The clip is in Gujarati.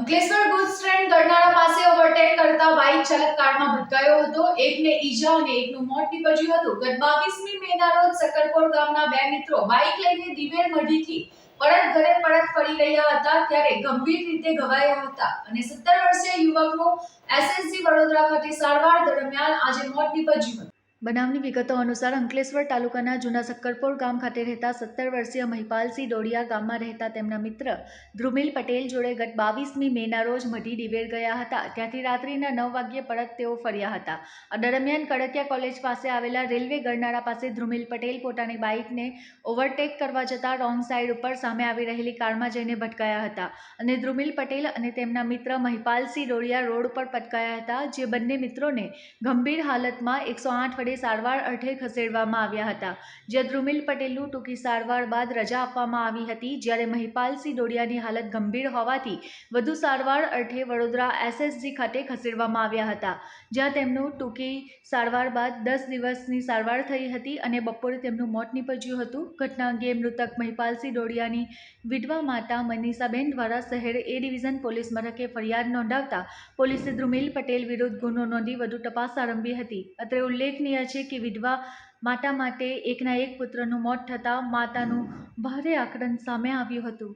અંકલેશ્વર ગુડ્સ ટ્રેન ગરનાળા પાસે ઓવરટેક કરતા બાઇક ચાલક કારમાં ભટકાયો હતો. એકને ઈજા અને એકનું મોત નીપજ્યું હતું. ગત બાવીસમી મેના રોજ સકરપોર ગામના બે મિત્રો બાઇક લઈને દિવેર મઢીથી પરત ઘરે પરત ફરી રહ્યા હતા. ત્યારે ગંભીર રીતે ઘવાયા હતા અને સત્તર વર્ષીય યુવકનું એસએસજી વડોદરા ખાતે સારવાર દરમિયાન આજે મોત નીપજ્યું હતું. બનાવની વિગતો અનુસાર અંકલેશ્વર તાલુકાના જૂના સક્કરપોર ગામ ખાતે રહેતા સત્તર વર્ષીય મહિપાલસિંહ ડોડિયા ગામમાં રહેતા તેમના મિત્ર ધ્રુમિલ પટેલ જોડે ગત બાવીસમી મેના રોજ મઢી ડિવેર ગયા હતા. ત્યાંથી રાત્રિના નવ વાગ્યે પરત તેઓ ફર્યા હતા. આ દરમિયાન કડકિયા કોલેજ પાસે આવેલા રેલવે ગરનાળા પાસે ધ્રુમિલ પટેલ પોતાની બાઇકને ઓવરટેક કરવા જતાં રોંગ સાઇડ ઉપર સામે આવી રહેલી કારમાં જઈને ભટકાયા હતા અને ધ્રુમિલ પટેલ અને તેમના મિત્ર મહિપાલસિંહ ડોડિયા રોડ ઉપર પટકાયા હતા, જે બંને મિત્રોને ગંભીર હાલતમાં એકસો આઠ વડે સારવાર અર્થે ખસેડવામાં આવ્યા હતા. જ્યાં ધ્રુમિલ પટેલનું ટૂંકી સારવાર બાદ રજા આપવામાં આવી હતી, જ્યારે મહિપાલસિંહ ડોડિયાની હાલત ગંભીર હોવાથી વધુ સારવાર અર્થે વડોદરા એસએસજી ખાતે ખસેડવામાં આવ્યા હતા. જ્યાં તેમનું ટૂંકી સારવાર બાદ દસ દિવસની સારવાર થઈ હતી અને બપોરે તેમનું મોત નીપજ્યું હતું. ઘટના અંગે મૃતક મહિપાલસિંહ ડોડિયાની વિધવા માતા મનીષાબેન દ્વારા શહેર એ ડિવિઝન પોલીસ મથકે ફરિયાદ નોંધાવતા પોલીસે ધ્રુમિલ પટેલ વિરુદ્ધ ગુનો નોંધી વધુ તપાસ આરંભી હતી. અત્રે ઉલ્લેખનીય છે કે વિધવા માતા માટે એકના એક પુત્રનું મોત થતાં માતાનું ભારે આક્રંદ સામે આવ્યું હતું.